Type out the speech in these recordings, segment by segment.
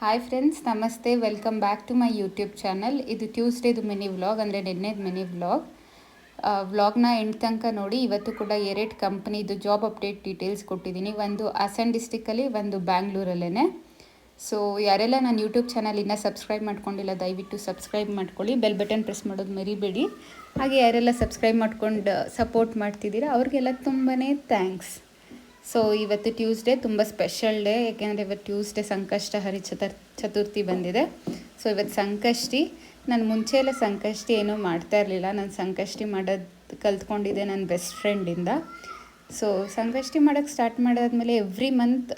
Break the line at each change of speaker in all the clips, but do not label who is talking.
Hi friends ನಮಸ್ತೆ welcome back to my YouTube channel ಇದು ಟ್ಯೂಸ್ಡೇದು ಮಿನಿ ವ್ಲಾಗ್ ಅಂದರೆ ನಿನ್ನೆದು ಮಿನಿ ವ್ಲಾಗ್ ವ್ಲಾಗ್ನ ಎಂಡ್ ತನಕ ನೋಡಿ, ಇವತ್ತು ಕೂಡ ಎರಡು ಕಂಪ್ನಿದು ಜಾಬ್ ಅಪ್ಡೇಟ್ ಡೀಟೇಲ್ಸ್ ಕೊಟ್ಟಿದ್ದೀನಿ. ಒಂದು ಹಾಸನ್ ಡಿಸ್ಟಿಕಲ್ಲಿ ಒಂದು ಬ್ಯಾಂಗ್ಳೂರಲ್ಲೇ ಸೊ ಯಾರೆಲ್ಲ ನಾನು ಯೂಟ್ಯೂಬ್ ಚಾನಲ್ ಇನ್ನೂ ಸಬ್ಸ್ಕ್ರೈಬ್ ಮಾಡ್ಕೊಂಡಿಲ್ಲ, ದಯವಿಟ್ಟು ಸಬ್ಸ್ಕ್ರೈಬ್ ಮಾಡ್ಕೊಳ್ಳಿ. ಬೆಲ್ ಬಟನ್ ಪ್ರೆಸ್ ಮಾಡೋದು ಮರಿಬೇಡಿ. ಹಾಗೆ ಯಾರೆಲ್ಲ ಸಬ್ಸ್ಕ್ರೈಬ್ ಮಾಡ್ಕೊಂಡು ಸಪೋರ್ಟ್ ಮಾಡ್ತಿದ್ದೀರಾ, ಅವ್ರಿಗೆಲ್ಲ ತುಂಬಾ ಥ್ಯಾಂಕ್ಸ್ ಸೊ ಇವತ್ತು ಟ್ಯೂಸ್ಡೇ ತುಂಬ ಸ್ಪೆಷಲ್ ಡೇ ಯಾಕೆಂದರೆ ಇವತ್ತು ಟ್ಯೂಸ್ಡೇ ಸಂಕಷ್ಟ ಹರಿ ಚತುರ್ ಚತುರ್ಥಿ ಬಂದಿದೆ. ಸೊ ಇವತ್ತು ಸಂಕಷ್ಟಿ, ನಾನು ಮುಂಚೆ ಎಲ್ಲ ಸಂಕಷ್ಟಿ ಏನೂ ಮಾಡ್ತಾ ಇರಲಿಲ್ಲ. ನಾನು ಸಂಕಷ್ಟಿ ಮಾಡೋದು, ಕಲ್ತ್ಕೊಂಡಿದ್ದೆ ನನ್ನ ಬೆಸ್ಟ್ ಫ್ರೆಂಡಿಂದ ಸೊ ಸಂಕಷ್ಟಿ ಮಾಡೋಕ್ಕೆ ಸ್ಟಾರ್ಟ್ ಮಾಡಾದ್ಮೇಲೆ ಎವ್ರಿ ಮಂತ್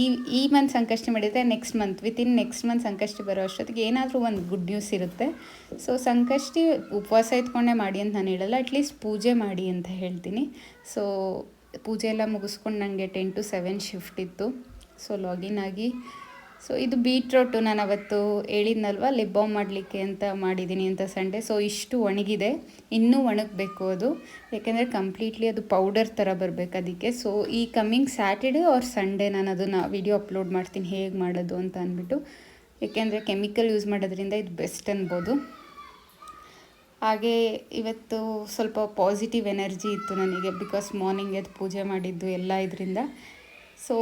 ಈ ಈ ಮಂತ್ ಸಂಕಷ್ಟಿ ಮಾಡಿದರೆ next month within next month Sankashti ಬರೋ ಅಷ್ಟೊತ್ತಿಗೆ ಏನಾದರೂ ಒಂದು ಗುಡ್ ನ್ಯೂಸ್ ಇರುತ್ತೆ. ಸೊ ಸಂಕಷ್ಟಿ ಉಪವಾಸ ಇದ್ಕೊಂಡೇ ಮಾಡಿ ಅಂತ ನಾನು ಹೇಳಲ್ಲ ಅಟ್ಲೀಸ್ಟ್ ಪೂಜೆ ಮಾಡಿ ಅಂತ ಹೇಳ್ತೀನಿ. ಸೊ ಪೂಜೆ ಎಲ್ಲ ಮುಗಿಸ್ಕೊಂಡು ನನಗೆ ಟೆನ್ ಟು ಸೆವೆನ್ ಶಿಫ್ಟ್ ಇತ್ತು. ಸೊ ಲಾಗಿನ್ ಆಗಿ. ಸೊ ಇದು ಬೀಟ್ರೋಟು ನಾನು ಅವತ್ತು ಹೇಳಿದ್ನಲ್ವ ಲಿಪ್ ಮಾಡಲಿಕ್ಕೆ ಅಂತ ಮಾಡಿದ್ದೀನಿ ಅಂತ ಸಂಡೆ. ಸೊ ಇಷ್ಟು ಒಣಗಿದೆ. ಇನ್ನೂ ಒಣಗಬೇಕು ಅದು. ಯಾಕೆಂದರೆ ಕಂಪ್ಲೀಟ್ಲಿ ಅದು ಪೌಡರ್ ಥರ ಬರಬೇಕು ಅದಕ್ಕೆ. ಸೊ ಈ ಕಮ್ಮಿಂಗ್ ಸ್ಯಾಟರ್ಡೇ ಆರ್ ಸಂಡೇ ನಾನು ಅದನ್ನು ವಿಡಿಯೋ ಅಪ್ಲೋಡ್ ಮಾಡ್ತೀನಿ, ಹೇಗೆ ಮಾಡೋದು ಅಂತ ಅಂದ್ಬಿಟ್ಟು. ಯಾಕೆಂದರೆ ಕೆಮಿಕಲ್ ಯೂಸ್ ಮಾಡೋದ್ರಿಂದ ಇದು ಬೆಸ್ಟ್ ಅನ್ಬೋದು. ಹಾಗೆ ಇವತ್ತು ಸ್ವಲ್ಪ ಪಾಸಿಟಿವ್ ಎನರ್ಜಿ ಇತ್ತು ನನಗೆ ಬಿಕಾಸ್ ಮಾರ್ನಿಂಗ್ ಎದ್ದು ಪೂಜೆ ಮಾಡಿದ್ದು ಎಲ್ಲ ಇದರಿಂದ. ಸೊ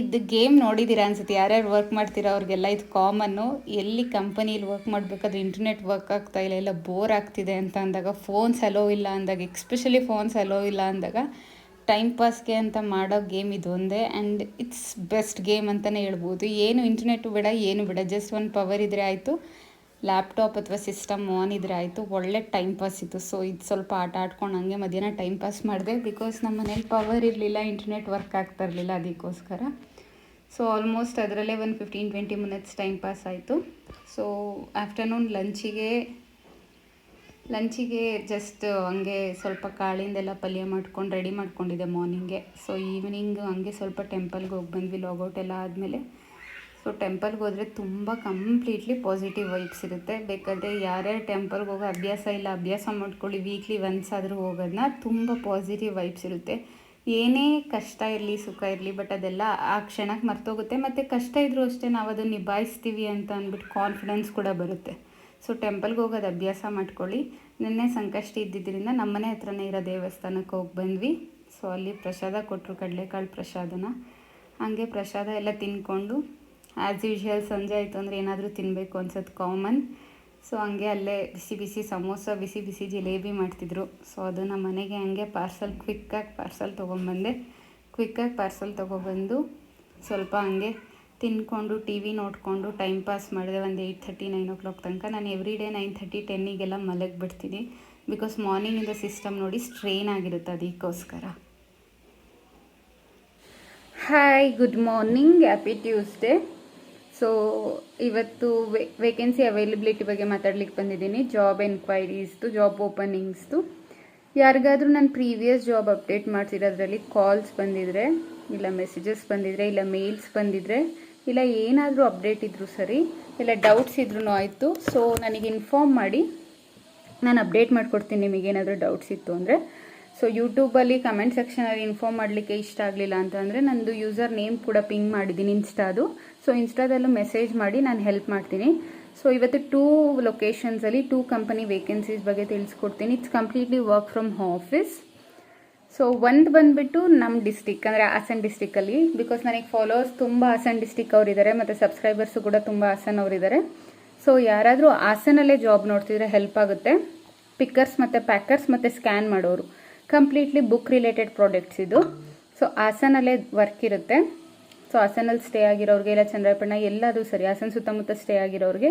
ಇದು ಗೇಮ್ ನೋಡಿದ್ದೀರಾ ಅನ್ಸುತ್ತೆ. ಯಾರ್ಯಾರು ವರ್ಕ್ ಮಾಡ್ತೀರಾ ಅವ್ರಿಗೆಲ್ಲ ಇದು ಕಾಮನ್ನು ಎಲ್ಲಿ ಕಂಪನಿಲಿ ವರ್ಕ್ ಮಾಡಬೇಕಾದ್ರೆ ಇಂಟರ್ನೆಟ್ ವರ್ಕ್ ಆಗ್ತಾ ಇಲ್ಲ ಎಲ್ಲ ಬೋರ್ ಆಗ್ತಿದೆ ಅಂತ ಅಂದಾಗ ಫೋನ್ಸ್ ಅಲೋ ಇಲ್ಲ ಅಂದಾಗ ಎಕ್ಸ್ಪೆಷಲಿ ಫೋನ್ಸ್ ಅಲೋ ಇಲ್ಲ ಅಂದಾಗ ಟೈಮ್ ಪಾಸ್ಗೆ ಅಂತ ಮಾಡೋ ಗೇಮ್ ಇದೊಂದೇ ಆ್ಯಂಡ್ ಇಟ್ಸ್ ಬೆಸ್ಟ್ ಗೇಮ್ ಅಂತಲೇ ಹೇಳ್ಬೋದು. ಏನು ಇಂಟರ್ನೆಟ್ ಬೇಡ, ಏನು ಬೇಡ ಜಸ್ಟ್ ಒಂದು ಪವರ್ ಇದ್ದರೆ ಆಯಿತು. ಲ್ಯಾಪ್ಟಾಪ್ ಅಥವಾ ಸಿಸ್ಟಮ್ ಆನ್ ಇದ್ರೆ ಆಯಿತು, ಒಳ್ಳೆ ಟೈಮ್ ಪಾಸ್ ಇತ್ತು. ಸೊ ಇದು ಸ್ವಲ್ಪ ಆಟ ಆಡ್ಕೊಂಡು ಹಂಗೆ ಮಧ್ಯಾಹ್ನ ಟೈಮ್ ಪಾಸ್ ಮಾಡಿದೆ. ಬಿಕಾಸ್ ನಮ್ಮ ಮನೇಲಿ ಪವರ್ ಇರಲಿಲ್ಲ ಇಂಟರ್ನೆಟ್ ವರ್ಕ್ ಆಗ್ತಾ ಇರಲಿಲ್ಲ ಅದಕ್ಕೋಸ್ಕರ. ಸೊ ಆಲ್ಮೋಸ್ಟ್ ಅದರಲ್ಲೇ ಒಂದು fifteen twenty minutes time pass ಆಯಿತು. ಸೊ ಆಫ್ಟರ್ನೂನ್ ಲಂಚಿಗೆ ಲಂಚಿಗೆ ಜಸ್ಟ್ ಹಂಗೆ ಸ್ವಲ್ಪ ಕಾಳಿಂದೆಲ್ಲ ಪಲ್ಯ ಮಾಡ್ಕೊಂಡು ರೆಡಿ ಮಾಡ್ಕೊಂಡಿದ್ದೆ ಮಾರ್ನಿಂಗೆ ಸೊ ಈವ್ನಿಂಗ್ ಹಂಗೆ ಸ್ವಲ್ಪ ಟೆಂಪಲ್ಗೆ ಹೋಗಿ ಬಂದ್ವಿ ಲಾಗೌಟ್ ಎಲ್ಲ ಆದಮೇಲೆ. ಸೊ ಟೆಂಪಲ್ಗೆ ಹೋದರೆ ತುಂಬ ಕಂಪ್ಲೀಟ್ಲಿ ಪಾಸಿಟಿವ್ ವೈಬ್ಸ್ ಇರುತ್ತೆ. ಬೇಕಾದರೆ ಯಾರ್ಯಾರು ಟೆಂಪಲ್ಗೆ ಹೋಗೋ ಅಭ್ಯಾಸ ಇಲ್ಲ, ಅಭ್ಯಾಸ ಮಾಡ್ಕೊಳ್ಳಿ ವೀಕ್ಲಿ ಒನ್ಸ್ ಆದರೂ ಹೋಗೋದನ್ನ ತುಂಬ ಪಾಸಿಟಿವ್ ವೈಬ್ಸ್ ಇರುತ್ತೆ. ಏನೇ ಕಷ್ಟ ಇರಲಿ, ಸುಖ ಇರಲಿ ಬಟ್ ಅದೆಲ್ಲ ಆ ಕ್ಷಣಕ್ಕೆ ಮರ್ತೋಗುತ್ತೆ. ಮತ್ತು ಕಷ್ಟ ಇದ್ದರೂ ಅಷ್ಟೇ ನಾವು ಅದನ್ನು ನಿಭಾಯಿಸ್ತೀವಿ ಅಂತ ಅಂದ್ಬಿಟ್ಟು ಕಾನ್ಫಿಡೆನ್ಸ್ ಕೂಡ ಬರುತ್ತೆ. ಸೊ ಟೆಂಪಲ್ಗೆ ಹೋಗೋದು ಅಭ್ಯಾಸ ಮಾಡ್ಕೊಳ್ಳಿ. ನಿನ್ನೆ ಸಂಕಷ್ಟ ಇದ್ದಿದ್ದರಿಂದ ನಮ್ಮನೆ ಹತ್ರನೇ ಇರೋ ದೇವಸ್ಥಾನಕ್ಕೆ ಹೋಗಿ ಬಂದ್ವಿ. ಸೊ ಅಲ್ಲಿ ಪ್ರಸಾದ ಕೊಟ್ಟರು ಕಡಲೆಕಾಳು ಪ್ರಸಾದನ. ಹಾಗೆ ಪ್ರಸಾದ ಎಲ್ಲ ತಿನ್ಕೊಂಡು ಆ್ಯಸ್ ಯೂಶ್ವಲ್ ಸಂಜೆ ಆಯಿತು ಅಂದರೆ ಏನಾದರೂ ತಿನ್ನಬೇಕು ಅನ್ಸೋದು ಕಾಮನ್ ಸೊ ಹಂಗೆ ಅಲ್ಲೇ ಬಿಸಿ ಬಿಸಿ ಸಮೋಸ, ಬಿಸಿ ಬಿಸಿ ಜಿಲೇಬಿ ಮಾಡ್ತಿದ್ರು. ಸೊ ಅದು ನಮ್ಮ ಮನೆಗೆ ಹಂಗೆ ಪಾರ್ಸಲ್ ಕ್ವಿಕ್ಕಾಗಿ ಪಾರ್ಸಲ್ ತೊಗೊಂಬಂದೆ. ಕ್ವಿಕ್ಕಾಗಿ ಪಾರ್ಸಲ್ ತೊಗೊಬಂದು ಸ್ವಲ್ಪ ಹಂಗೆ ತಿನ್ಕೊಂಡು ಟಿ ವಿ ನೋಡಿಕೊಂಡು ಟೈಮ್ ಪಾಸ್ ಮಾಡಿದೆ ಒಂದು eight thirty nine o'clock ತನಕ. ನಾನು ಎವ್ರಿ ಡೇ ನೈನ್ ಥರ್ಟಿ ಟೆನ್ನಿಗೆಲ್ಲ ಮಲಗಿಬಿಡ್ತೀನಿ. ಬಿಕಾಸ್ ಮಾರ್ನಿಂಗಿಂದ ಸಿಸ್ಟಮ್ ನೋಡಿ ಸ್ಟ್ರೈನ್ ಆಗಿರುತ್ತೆ ಅದಕ್ಕೋಸ್ಕರ. Hi good morning happy Tuesday so ಇವತ್ತು ವೇಕೆನ್ಸಿ ಅವೈಲಬಿಲಿಟಿ ಬಗ್ಗೆ ಮಾತಾಡ್ಲಿಕ್ಕೆ ಬಂದಿದ್ದೀನಿ. ಜಾಬ್ ಎನ್ಕ್ವೈರೀಸ್ದು ಜಾಬ್ ಓಪನಿಂಗ್ಸ್ದು ಯಾರಿಗಾದರೂ ನಾನು ಪ್ರೀವಿಯಸ್ ಜಾಬ್ ಅಪ್ಡೇಟ್ ಮಾಡ್ತಿರೋದ್ರಲ್ಲಿ ಕಾಲ್ಸ್ ಬಂದಿದ್ರೆ, ಇಲ್ಲ ಮೆಸೇಜಸ್ ಬಂದಿದ್ರೆ, ಇಲ್ಲ ಮೇಲ್ಸ್ ಬಂದಿದ್ರೆ, ಇಲ್ಲ ಏನಾದರೂ ಅಪ್ಡೇಟ್ ಇದ್ದರೂ ಸರಿ, ಇಲ್ಲ ಡೌಟ್ಸ್ ಇದ್ರೂ ಆಯಿತು. ಸೊ ನನಗೆ ಇನ್ಫಾರ್ಮ್ ಮಾಡಿ, ನಾನು ಅಪ್ಡೇಟ್ ಮಾಡಿಕೊಡ್ತೀನಿ ನಿಮಗೇನಾದರೂ ಡೌಟ್ಸ್ ಇತ್ತು ಅಂದರೆ. ಸೊ ಯೂಟ್ಯೂಬಲ್ಲಿ ಕಮೆಂಟ್ ಸೆಕ್ಷನಲ್ಲಿ ಇನ್ಫಾರ್ಮ್ ಮಾಡಲಿಕ್ಕೆ ಇಷ್ಟ ಆಗಲಿಲ್ಲ ಅಂತಂದರೆ ನಂದು ಯೂಸರ್ ನೇಮ್ ಕೂಡ ಪಿಂಗ್ ಮಾಡಿದ್ದೀನಿ ಇನ್ಸ್ಟಾದು ಸೊ ಇನ್ಸ್ಟಾದಲ್ಲೂ ಮೆಸೇಜ್ ಮಾಡಿ ನಾನು ಹೆಲ್ಪ್ ಮಾಡ್ತೀನಿ. ಸೊ ಇವತ್ತು ಟೂ ಲೊಕೇಶನ್ಸಲ್ಲಿ ಟೂ ಕಂಪನಿ ವೇಕೆನ್ಸೀಸ್ ಬಗ್ಗೆ ತಿಳಿಸ್ಕೊಡ್ತೀನಿ. It's completely work from office so ಒಂದು ಬಂದುಬಿಟ್ಟು ನಮ್ಮ ಡಿಸ್ಟಿಕ್ ಅಂದರೆ ಹಾಸನ್ ಡಿಸ್ಟಿಕ್ಕಲ್ಲಿ ಬಿಕಾಸ್ ನನಗೆ ಫಾಲೋವರ್ಸ್ ತುಂಬ ಹಾಸನ್ ಡಿಸ್ಟಿಕ್ ಅವರಿದ್ದಾರೆ ಮತ್ತು ಸಬ್ಸ್ಕ್ರೈಬರ್ಸು ಕೂಡ ತುಂಬ ಹಾಸನ್ ಅವರಿದ್ದಾರೆ ಸೊ ಯಾರಾದರೂ ಹಾಸನಲ್ಲೇ ಜಾಬ್ ನೋಡ್ತಿದ್ರೆ ಹೆಲ್ಪ್ ಆಗುತ್ತೆ. ಪಿಕ್ಕರ್ಸ್ ಮತ್ತು ಪ್ಯಾಕರ್ಸ್ ಮತ್ತು ಸ್ಕ್ಯಾನ್ ಮಾಡೋರು. ಕಂಪ್ಲೀಟ್ಲಿ ಬುಕ್ ರಿಲೇಟೆಡ್ ಪ್ರಾಡಕ್ಟ್ಸ್ ಇದು. ಸೊ ಹಾಸನಲ್ಲೇ ವರ್ಕ್ ಇರುತ್ತೆ. ಸೊ ಹಾಸನಲ್ಲಿ ಸ್ಟೇ ಆಗಿರೋರಿಗೆ ಇಲ್ಲ ಚಂದ್ರಪಣ್ಣ, ಎಲ್ಲದು ಸರಿ. ಹಾಸನ ಸುತ್ತಮುತ್ತ ಸ್ಟೇ ಆಗಿರೋರಿಗೆ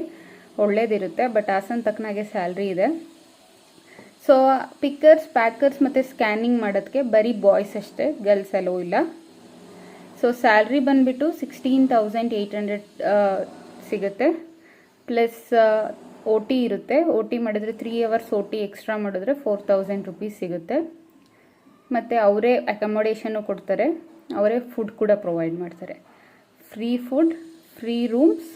ಒಳ್ಳೇದಿರುತ್ತೆ ಬಟ್ ಹಾಸನ ತಕ್ಕನಾಗೆ ಸ್ಯಾಲ್ರಿ ಇದೆ. ಸೊ ಪಿಕ್ಕರ್ಸ್ ಪ್ಯಾಕರ್ಸ್ ಮತ್ತು ಸ್ಕ್ಯಾನಿಂಗ್ ಮಾಡೋದಕ್ಕೆ ಬರೀ ಬಾಯ್ಸ್ ಅಷ್ಟೇ ಗರ್ಲ್ಸ್ ಅಲ್ಲೂ ಇಲ್ಲ. ಸೊ ಸ್ಯಾಲ್ರಿ ಬಂದುಬಿಟ್ಟು ಸಿಕ್ಸ್ಟೀನ್ ತೌಸಂಡ್ ಏಯ್ಟ್ ಹಂಡ್ರೆಡ್ ಸಿಗುತ್ತೆ. ಪ್ಲಸ್ ಓ ಟಿ ಇರುತ್ತೆ. ಓ ಟಿ ಮಾಡಿದ್ರೆ three hours O T extra ಮಾಡಿದ್ರೆ ಫೋರ್ ತೌಸಂಡ್ ರುಪೀಸ್ ಸಿಗುತ್ತೆ. ಮತ್ತು ಅವರೇ ಅಕಮಡೇಷನ್ನು ಕೊಡ್ತಾರೆ. ಅವರೇ ಫುಡ್ ಕೂಡ ಪ್ರೊವೈಡ್ ಮಾಡ್ತಾರೆ. ಫ್ರೀ ಫುಡ್ ಫ್ರೀ ರೂಮ್ಸ್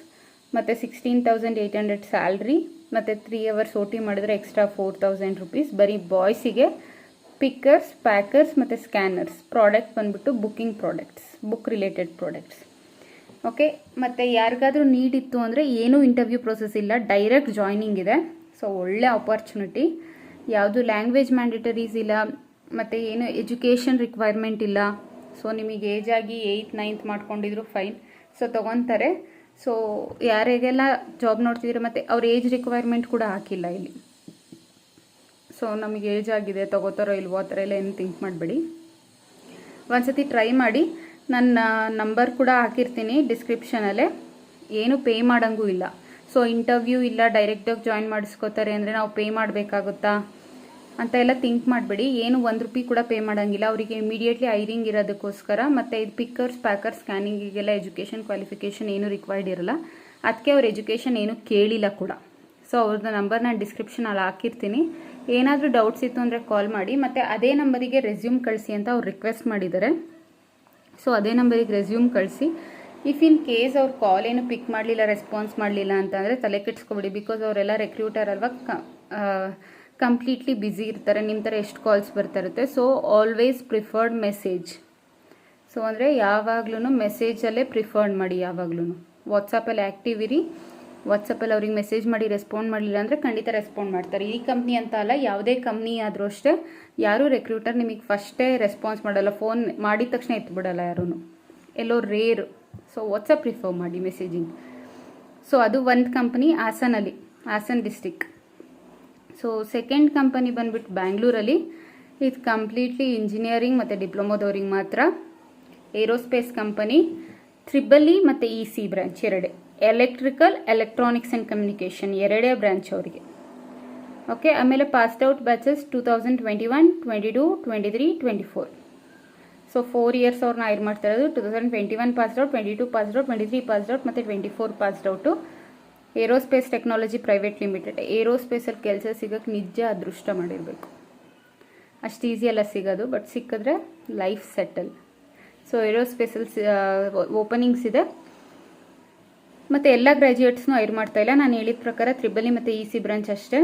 ಮತ್ತು sixteen thousand eight hundred salary ಮತ್ತು ತ್ರೀ ಅವರ್ಸ್ ಓ ಟಿ ಮಾಡಿದ್ರೆ ಎಕ್ಸ್ಟ್ರಾ ಫೋರ್ ತೌಸಂಡ್ ರುಪೀಸ್ ಬರೀ ಬಾಯ್ಸಿಗೆ ಪಿಕ್ಕರ್ಸ್ ಪ್ಯಾಕರ್ಸ್ ಮತ್ತು ಸ್ಕ್ಯಾನರ್ಸ್ ಪ್ರಾಡಕ್ಟ್ ಬಂದುಬಿಟ್ಟು booking products book related products okay ಮತ್ತು ಯಾರಿಗಾದರೂ ಇತ್ತು ಅಂದರೆ ಏನೂ ಇಂಟರ್ವ್ಯೂ ಪ್ರೊಸೆಸ್ ಇಲ್ಲ. ಡೈರೆಕ್ಟ್ ಜಾಯ್ನಿಂಗ್ ಇದೆ. ಸೊ ಒಳ್ಳೆ ಆಪರ್ಚುನಿಟಿ ಯಾವುದು ಲ್ಯಾಂಗ್ವೇಜ್ ಮ್ಯಾಂಡೇಟರೀಸ್ ಇಲ್ಲ. ಮತ್ತು ಏನು ಎಜುಕೇಷನ್ ರಿಕ್ವೈರ್ಮೆಂಟ್ ಇಲ್ಲ. ಸೊ ನಿಮಗೆ ಏಜ್ ಆಗಿ ಏಯ್ತ್ ನೈನ್ತ್ ಮಾಡ್ಕೊಂಡಿದ್ರು ಫೈನ್ ಸೊ ತೊಗೊತಾರೆ. ಸೊ ಯಾರಿಗೆಲ್ಲ ಜಾಬ್ ನೋಡ್ತಿದ್ರು ಮತ್ತು ಅವ್ರ ಏಜ್ ರಿಕ್ವೈರ್ಮೆಂಟ್ ಕೂಡ ಹಾಕಿಲ್ಲ ಇಲ್ಲಿ. ಸೊ ನಮಗೆ ಏಜ್ ಆಗಿದೆ, ತಗೋತಾರೋ ಇಲ್ವೋ ಆ ಥರ ಎಲ್ಲ ಏನು ಥಿಂಕ್ ಮಾಡಬೇಡಿ. ಒಂದ್ಸತಿ ಟ್ರೈ ಮಾಡಿ. ನನ್ನ ನಂಬರ್ ಕೂಡ ಹಾಕಿರ್ತೀನಿ ಡಿಸ್ಕ್ರಿಪ್ಷನಲ್ಲೇ ಏನು ಪೇ ಮಾಡೋಂಗೂ ಇಲ್ಲ. ಸೊ ಇಂಟರ್ವ್ಯೂ ಇಲ್ಲ ಡೈರೆಕ್ಟಾಗಿ ಜಾಯಿನ್ ಮಾಡಿಸ್ಕೋತಾರೆ ಅಂದರೆ ನಾವು ಪೇ ಮಾಡಬೇಕಾಗುತ್ತಾ? ಅಂತ ಎಲ್ಲ ಥಿಂಕ್ ಮಾಡಬೇಡಿ. ಏನು ಒಂದು ರೂಪಾಯಿ ಕೂಡ ಪೇ ಮಾಡೋಂಗಿಲ್ಲ. ಅವರಿಗೆ ಇಮಿಡಿಯೇಟ್ಲಿ ಐರಿಂಗ್ ಇರೋದಕ್ಕೋಸ್ಕರ ಮತ್ತು ಇದು ಪಿಕ್ಕರ್ಸ್ ಪ್ಯಾಕರ್ ಸ್ಕ್ಯಾನಿಂಗಿಗೆಲ್ಲ ಎಜುಕೇಷನ್ ಕ್ವಾಲಿಫಿಕೇಷನ್ ಏನು ರಿಕ್ವೈರ್ಡ್ ಇರಲ್ಲ. ಅದಕ್ಕೆ ಅವ್ರ ಎಜುಕೇಷನ್ ಏನು ಕೇಳಿಲ್ಲ ಕೂಡ. ಸೊ ಅವ್ರದ್ದು ನಂಬರ್ ನಾನು ಡಿಸ್ಕ್ರಿಪ್ಷನ್ ಅಲ್ಲಿ ಹಾಕಿರ್ತೀನಿ. ಏನಾದರೂ ಡೌಟ್ಸ್ ಇತ್ತು ಅಂದರೆ ಕಾಲ್ ಮಾಡಿ. ಮತ್ತು ಅದೇ ನಂಬರಿಗೆ ರೆಸ್ಯೂಮ್ ಕಳಿಸಿ ಅಂತ ಅವ್ರು ರಿಕ್ವೆಸ್ಟ್ ಮಾಡಿದ್ದಾರೆ. ಸೊ ಅದೇ ನಂಬರಿಗೆ ರೆಸ್ಯೂಮ್ ಕಳಿಸಿ. ಇಫ್ ಇನ್ ಕೇಸ್ ಅವ್ರು ಕಾಲ್ ಏನು ಪಿಕ್ ಮಾಡಲಿಲ್ಲ ರೆಸ್ಪಾನ್ಸ್ ಮಾಡಲಿಲ್ಲ ಅಂತಂದರೆ ತಲೆ ಕೆಡ್ಸ್ಕೊಬಿಡಿ. ಬಿಕಾಸ್ ಅವರೆಲ್ಲ ರೆಕ್ರೂಟರ್ ಅಲ್ವಾ ಕಂಪ್ಲೀಟ್ಲಿ ಬ್ಯುಸಿ ಇರ್ತಾರೆ ನಿಮ್ಮ ಥರ ಎಷ್ಟು ಕಾಲ್ಸ್ ಬರ್ತಾ ಇರುತ್ತೆ. So always preferred message so ಅಂದರೆ ಯಾವಾಗ್ಲೂ ಮೆಸೇಜಲ್ಲೇ ಪ್ರಿಫರ್ಡ್ ಮಾಡಿ ಯಾವಾಗ್ಲೂ ವಾಟ್ಸಪ್ಪಲ್ಲಿ ಆ್ಯಕ್ಟಿವ್ ಇರಿ. ವಾಟ್ಸಪ್ಪಲ್ಲಿ ಅವ್ರಿಗೆ ಮೆಸೇಜ್ ಮಾಡಿ ರೆಸ್ಪಾಂಡ್ ಮಾಡಲಿಲ್ಲ ಅಂದರೆ ಖಂಡಿತ ರೆಸ್ಪಾಂಡ್ ಮಾಡ್ತಾರೆ. ಈ ಕಂಪ್ನಿ ಅಂತ ಅಲ್ಲ, ಯಾವುದೇ ಕಂಪ್ನಿ ಆದರೂ ಅಷ್ಟೇ, ಯಾರೂ ರೆಕ್ರೂಟರ್ ನಿಮಗೆ ಫಸ್ಟೇ ರೆಸ್ಪಾನ್ಸ್ ಮಾಡಲ್ಲ. ಫೋನ್ ಮಾಡಿದ ತಕ್ಷಣ ಎತ್ಬಿಡಲ್ಲ ಯಾರೂ ಎಲ್ಲೋ ರೇರ್ ಸೊ ವಾಟ್ಸಪ್ ಪ್ರಿಫರ್ ಮಾಡಿ ಮೆಸೇಜಿಂಗ್ ಸೊ ಅದು ಒಂದು company ಹಾಸನಲ್ಲಿ Hassan district so second company ಬಂದ್ಬಿಟ್ಟು ಬ್ಯಾಂಗ್ಳೂರಲ್ಲಿ ಇದು ಕಂಪ್ಲೀಟ್ಲಿ ಇಂಜಿನಿಯರಿಂಗ್ ಮತ್ತು ಡಿಪ್ಲೊಮೋದವ್ರಿಗೆ ಮಾತ್ರ. ಏರೋಸ್ಪೇಸ್ ಕಂಪನಿ ತ್ರಿಬಲಿ ಮತ್ತು ಇ ಸಿ ಬ್ರ್ಯಾಂಚ್ ಎರಡೇ. ಎಲೆಕ್ಟ್ರಿಕಲ್ ಎಲೆಕ್ಟ್ರಾನಿಕ್ಸ್ ಆ್ಯಂಡ್ ಕಮ್ಯುನಿಕೇಷನ್ ಎರಡೇ ಬ್ರ್ಯಾಂಚ್ ಅವರಿಗೆ. ಓಕೆ ಆಮೇಲೆ passed out batches two thousand twenty one twenty two twenty three twenty four so four years ಅವ್ರನ್ನ ಹೈರ್ ಮಾಡ್ತಾ ಇರೋದು. Two thousand twenty one passed out twenty two passed out twenty three passed out ಮತ್ತು twenty four passed out aerospace technology private limited. ಏರೋಸ್ಪೇಸಲ್ಲಿ ಕೆಲಸ ಸಿಗೋಕ್ಕೆ ನಿಜ ಅದೃಷ್ಟ ಮಾಡಿರಬೇಕು. ಅಷ್ಟು ಈಸಿ ಸಿಗೋದು, ಬಟ್ ಸಿಕ್ಕಿದ್ರೆ ಲೈಫ್ ಸೆಟಲ್. ಸೊ ಏರೋಸ್ಪೇಸಲ್ಲಿ ಓಪನಿಂಗ್ಸ್ ಇದೆ. ಮತ್ತು ಎಲ್ಲ ಗ್ರ್ಯಾಜುಯೇಟ್ಸ್ನೂ ಐರ್ ಮಾಡ್ತಾ ಇಲ್ಲ. ನಾನು ಹೇಳಿದ ಪ್ರಕಾರ ತ್ರಿಬಲಿ ಮತ್ತು ಇ ಸಿ ಬ್ರಾಂಚ್ ಅಷ್ಟೇ.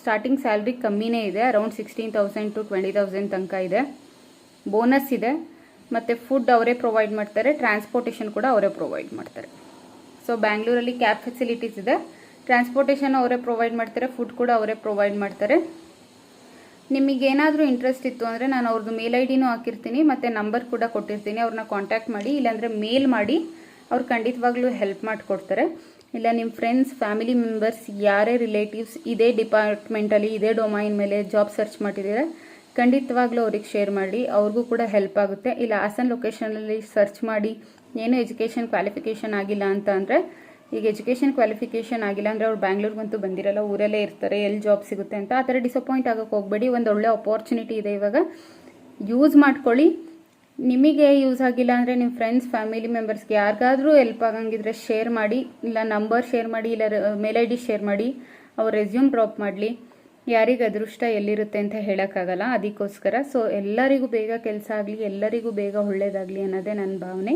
ಸ್ಟಾರ್ಟಿಂಗ್ ಸ್ಯಾಲ್ರಿ ಕಮ್ಮಿನೇ ಇದೆ. Around sixteen thousand to twenty thousand ತನಕ ಇದೆ. ಬೋನಸ್ ಇದೆ. ಮತ್ತು ಫುಡ್ ಅವರೇ ಪ್ರೊವೈಡ್ ಮಾಡ್ತಾರೆ. ಟ್ರಾನ್ಸ್ಪೋರ್ಟೇಷನ್ ಕೂಡ ಅವರೇ ಪ್ರೊವೈಡ್ ಮಾಡ್ತಾರೆ. ಸೊ ಬ್ಯಾಂಗ್ಳೂರಲ್ಲಿ ಕ್ಯಾಬ್ ಫೆಸಿಲಿಟೀಸ್ ಇದೆ. ಟ್ರಾನ್ಸ್ಪೋರ್ಟೇಷನ್ ಅವರೇ ಪ್ರೊವೈಡ್ ಮಾಡ್ತಾರೆ ಫುಡ್ ಕೂಡ ಅವರೇ ಪ್ರೊವೈಡ್ ಮಾಡ್ತಾರೆ. ನಿಮಗೇನಾದರೂ ಇಂಟ್ರೆಸ್ಟ್ ಇತ್ತು ಅಂದರೆ ನಾನು ಅವ್ರದ್ದು ಮೇಲ್ ಐ ಡಿನೂ ಹಾಕಿರ್ತೀನಿ, ಮತ್ತು ನಂಬರ್ ಕೂಡ ಕೊಟ್ಟಿರ್ತೀನಿ. ಅವ್ರನ್ನ ಕಾಂಟ್ಯಾಕ್ಟ್ ಮಾಡಿ, ಇಲ್ಲಾಂದರೆ ಮೇಲ್ ಮಾಡಿ ಅವ್ರು ಖಂಡಿತವಾಗ್ಲೂ ಹೆಲ್ಪ್ ಮಾಡಿಕೊಡ್ತಾರೆ. ಇಲ್ಲ ನಿಮ್ಮ ಫ್ರೆಂಡ್ಸ್ ಫ್ಯಾಮಿಲಿ ಮೆಂಬರ್ಸ್ ಯಾರೇ ರಿಲೇಟಿವ್ಸ್ ಇದೇ ಡಿಪಾರ್ಟ್ಮೆಂಟಲ್ಲಿ ಇದೇ ಡೊಮೈನ್ ಮೇಲೆ ಜಾಬ್ ಸರ್ಚ್ ಮಾಡಿದರೆ ಖಂಡಿತವಾಗ್ಲೂ ಅವ್ರಿಗೆ ಶೇರ್ ಮಾಡಿ, ಅವ್ರಿಗೂ ಕೂಡ ಹೆಲ್ಪ್ ಆಗುತ್ತೆ. ಇಲ್ಲ ಹಾಸನ್ ಲೊಕೇಶನಲ್ಲಿ ಸರ್ಚ್ ಮಾಡಿ ಏನು ಎಜುಕೇಷನ್ ಕ್ವಾಲಿಫಿಕೇಷನ್ ಆಗಿಲ್ಲ ಅಂತ ಅಂದರೆ, ಈಗ ಎಜುಕೇಷನ್ ಕ್ವಾಲಿಫಿಕೇಷನ್ ಆಗಿಲ್ಲ ಅಂದರೆ ಅವ್ರು ಬ್ಯಾಂಗ್ಳೂರ್ಗಂತೂ ಬಂದಿರಲ್ಲ, ಊರಲ್ಲೇ ಇರ್ತಾರೆ, ಎಲ್ಲಿ ಜಾಬ್ ಸಿಗುತ್ತೆ ಅಂತ, ಆ ಥರ ಡಿಸಪಾಯಿಂಟ್ ಆಗೋಕ್ಕೆ ಹೋಗಬೇಡಿ, ಒಂದು ಒಳ್ಳೆ ಅಪಾರ್ಚುನಿಟಿ ಇದೆ ಇವಾಗ. ಯೂಸ್ ಮಾಡ್ಕೊಳ್ಳಿ. ನಿಮಗೆ ಯೂಸ್ ಆಗಿಲ್ಲ ಅಂದರೆ ನಿಮ್ಮ ಫ್ರೆಂಡ್ಸ್ ಫ್ಯಾಮಿಲಿ ಮೆಂಬರ್ಸ್ಗೆ ಯಾರಿಗಾದರೂ ಹೆಲ್ಪ್ ಆಗಂಗಿದ್ರೆ ಶೇರ್ ಮಾಡಿ, ಇಲ್ಲ ನಂಬರ್ ಶೇರ್ ಮಾಡಿ, ಇಲ್ಲ ಮೇಲ್ ಐ ಡಿ ಶೇರ್ ಮಾಡಿ, ಅವ್ರ ರೆಸ್ಯೂಮ್ ಡ್ರಾಪ್ ಮಾಡಲಿ. ಯಾರಿಗೆ ಅದೃಷ್ಟ ಎಲ್ಲಿರುತ್ತೆ ಅಂತ ಹೇಳೋಕ್ಕಾಗಲ್ಲ, ಅದಕ್ಕೋಸ್ಕರ. ಸೊ ಎಲ್ಲರಿಗೂ ಬೇಗ ಕೆಲಸ ಆಗಲಿ, ಎಲ್ಲರಿಗೂ ಬೇಗ ಒಳ್ಳೇದಾಗಲಿ ಅನ್ನೋದೇ ನನ್ನ ಭಾವನೆ.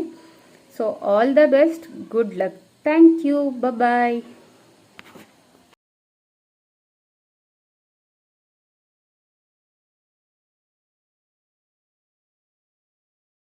So all the best. Good luck. Thank you. Bye-bye.